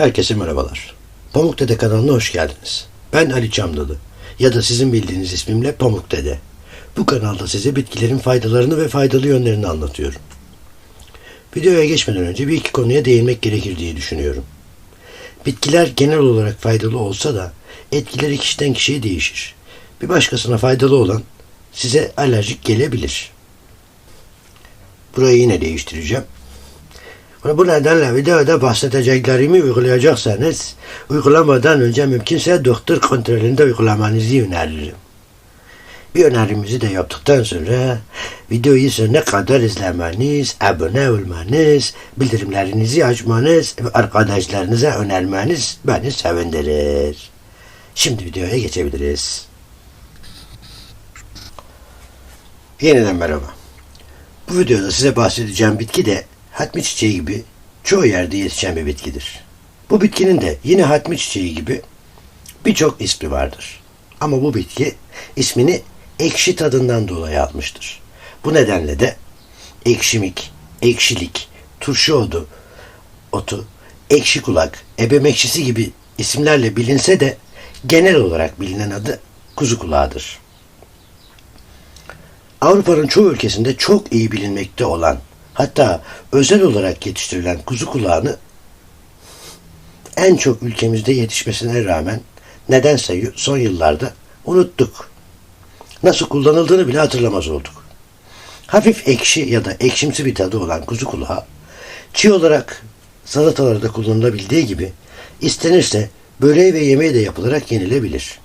Herkese merhabalar. Pamuk Dede kanalına hoş geldiniz. Ben Ali Çamdalı ya da sizin bildiğiniz ismimle Pamuk Dede. Bu kanalda size bitkilerin faydalarını ve faydalı yönlerini anlatıyorum. Videoya geçmeden önce bir iki konuya değinmek gerekir diye düşünüyorum. Bitkiler genel olarak faydalı olsa da etkileri kişiden kişiye değişir. Bir başkasına faydalı olan size alerjik gelebilir. Burayı yine değiştireceğim. Bu nedenle videoda bahsedeceklerimi uygulayacaksanız uygulamadan önce mümkünse doktor kontrolünde uygulamanızı öneririm. Bir önerimizi de yaptıktan sonra videoyu sonuna kadar izlemeniz, abone olmanız, bildirimlerinizi açmanız ve arkadaşlarınıza önermeniz beni sevindirir. Şimdi videoya geçebiliriz. Yeniden merhaba. Bu videoda size bahsedeceğim bitki de hatmi çiçeği gibi çoğu yerde yetişen bir bitkidir. Bu bitkinin de yine hatmi çiçeği gibi birçok ismi vardır. Ama bu bitki ismini ekşi tadından dolayı almıştır. Bu nedenle de ekşimik, ekşilik, turşu odu, otu, ekşi kulak, ebemekşisi gibi isimlerle bilinse de genel olarak bilinen adı kuzu kulağıdır. Avrupa'nın çoğu ülkesinde çok iyi bilinmekte olan hatta özel olarak yetiştirilen kuzu kulağını en çok ülkemizde yetişmesine rağmen nedense son yıllarda unuttuk. Nasıl kullanıldığını bile hatırlamaz olduk. Hafif ekşi ya da ekşimsi bir tadı olan kuzu kulağı çiğ olarak salatalarda kullanılabildiği gibi istenirse böreği ve yemeği de yapılarak yenilebilir.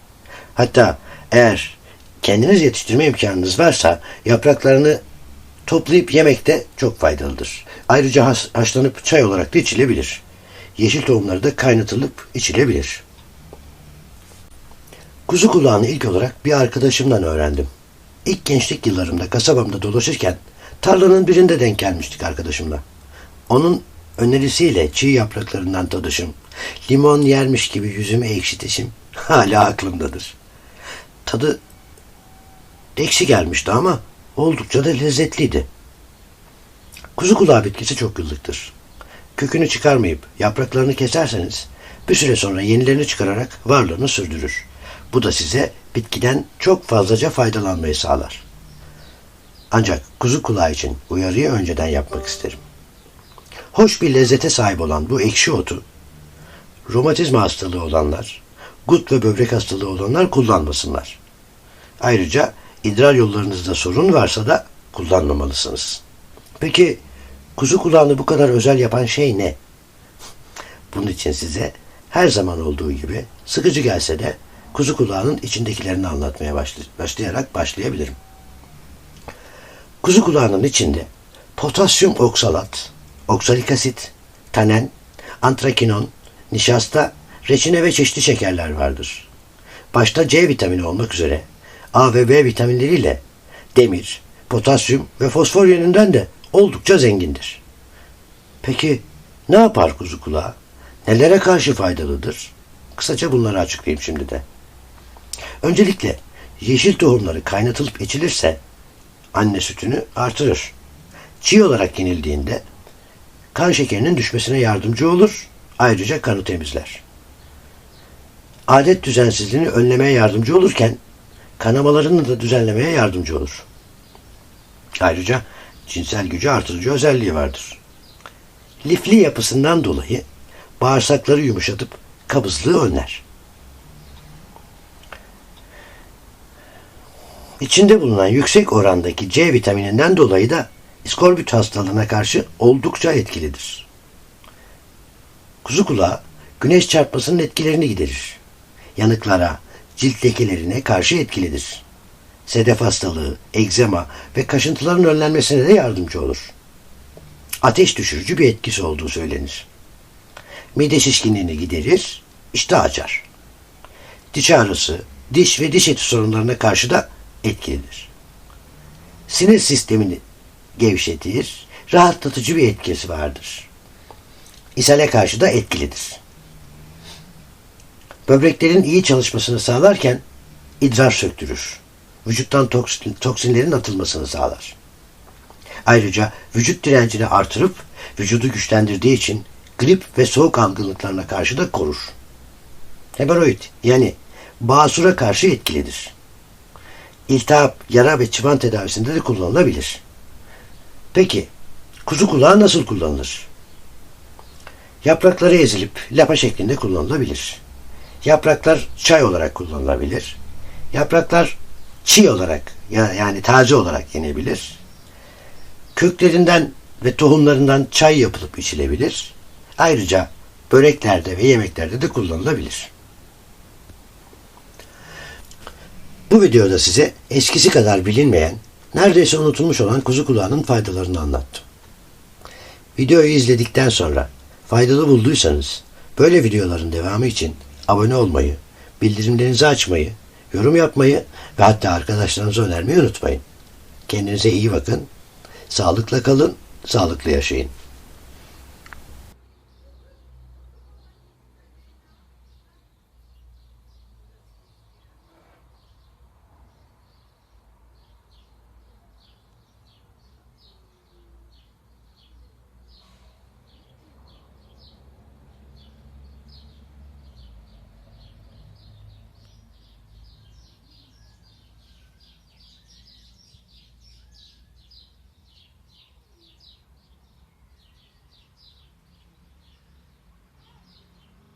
Hatta eğer kendiniz yetiştirme imkanınız varsa yapraklarını toplayıp yemek de çok faydalıdır. Ayrıca has, haşlanıp çay olarak da içilebilir. Yeşil tohumları da kaynatılıp içilebilir. Kuzu kulağını ilk olarak bir arkadaşımdan öğrendim. İlk gençlik yıllarımda kasabamda dolaşırken tarlanın birinde denk gelmiştik arkadaşımla. Onun önerisiyle çiğ yapraklarından tadışım, limon yermiş gibi yüzümü ekşitişim hala aklımdadır. Tadı ekşi gelmişti ama oldukça da lezzetliydi. Kuzu kulağı bitkisi çok yıllıktır. Kökünü çıkarmayıp yapraklarını keserseniz bir süre sonra yenilerini çıkararak varlığını sürdürür. Bu da size bitkiden çok fazlaca faydalanmayı sağlar. Ancak kuzu kulağı için uyarıyı önceden yapmak isterim. Hoş bir lezzete sahip olan bu ekşi otu, romatizma hastalığı olanlar, gut ve böbrek hastalığı olanlar kullanmasınlar. Ayrıca idrar yollarınızda sorun varsa da kullanmamalısınız. Peki kuzu kulağını bu kadar özel yapan şey ne? Bunun için size her zaman olduğu gibi sıkıcı gelse de kuzu kulağının içindekilerini anlatmaya başlayarak başlayabilirim. Kuzu kulağının içinde potasyum oksalat, oksalik asit, tanen, antrakinon, nişasta, reçine ve çeşitli şekerler vardır. Başta C vitamini olmak üzere A ve B vitaminleriyle demir, potasyum ve fosfor yönünden de oldukça zengindir. Peki ne yapar kuzu kulağı? Nelere karşı faydalıdır? Kısaca bunları açıklayayım şimdi de. Öncelikle yeşil tohumları kaynatılıp içilirse anne sütünü artırır. Çiğ olarak yenildiğinde kan şekerinin düşmesine yardımcı olur, ayrıca kanı temizler. Adet düzensizliğini önlemeye yardımcı olurken kanamalarını da düzenlemeye yardımcı olur. Ayrıca cinsel gücü artırıcı özelliği vardır. Lifli yapısından dolayı bağırsakları yumuşatıp kabızlığı önler. İçinde bulunan yüksek orandaki C vitamininden dolayı da iskorbüt hastalığına karşı oldukça etkilidir. Kuzu kulağı güneş çarpmasının etkilerini giderir. Yanıklara, cilt lekelerine karşı etkilidir. Sedef hastalığı, egzema ve kaşıntıların önlenmesine de yardımcı olur. Ateş düşürücü bir etkisi olduğu söylenir. Mide şişkinliğini giderir, iştah açar. Diş ağrısı, diş ve diş eti sorunlarına karşı da etkilidir. Sinir sistemini gevşetir, rahatlatıcı bir etkisi vardır. İshale karşı da etkilidir. Böbreklerin iyi çalışmasını sağlarken idrar söktürür. Vücuttan toksin, toksinlerin atılmasını sağlar. Ayrıca vücut direncini artırıp vücudu güçlendirdiği için grip ve soğuk algınlıklarına karşı da korur. Hemoroid yani basura karşı etkilidir. İltihap, yara ve çıban tedavisinde de kullanılabilir. Peki kuzu kulağı nasıl kullanılır? Yaprakları ezilip lapa şeklinde kullanılabilir. Yapraklar çay olarak kullanılabilir. Yapraklar çiğ olarak ya- yani taze olarak yenebilir. Köklerinden ve tohumlarından çay yapılıp içilebilir. Ayrıca böreklerde ve yemeklerde de kullanılabilir. Bu videoda size eskisi kadar bilinmeyen, neredeyse unutulmuş olan kuzu kulağının faydalarını anlattım. Videoyu izledikten sonra faydalı bulduysanız böyle videoların devamı için abone olmayı, bildirimlerinizi açmayı, yorum yapmayı ve hatta arkadaşlarınıza önermeyi unutmayın. Kendinize iyi bakın, sağlıkla kalın, sağlıklı yaşayın.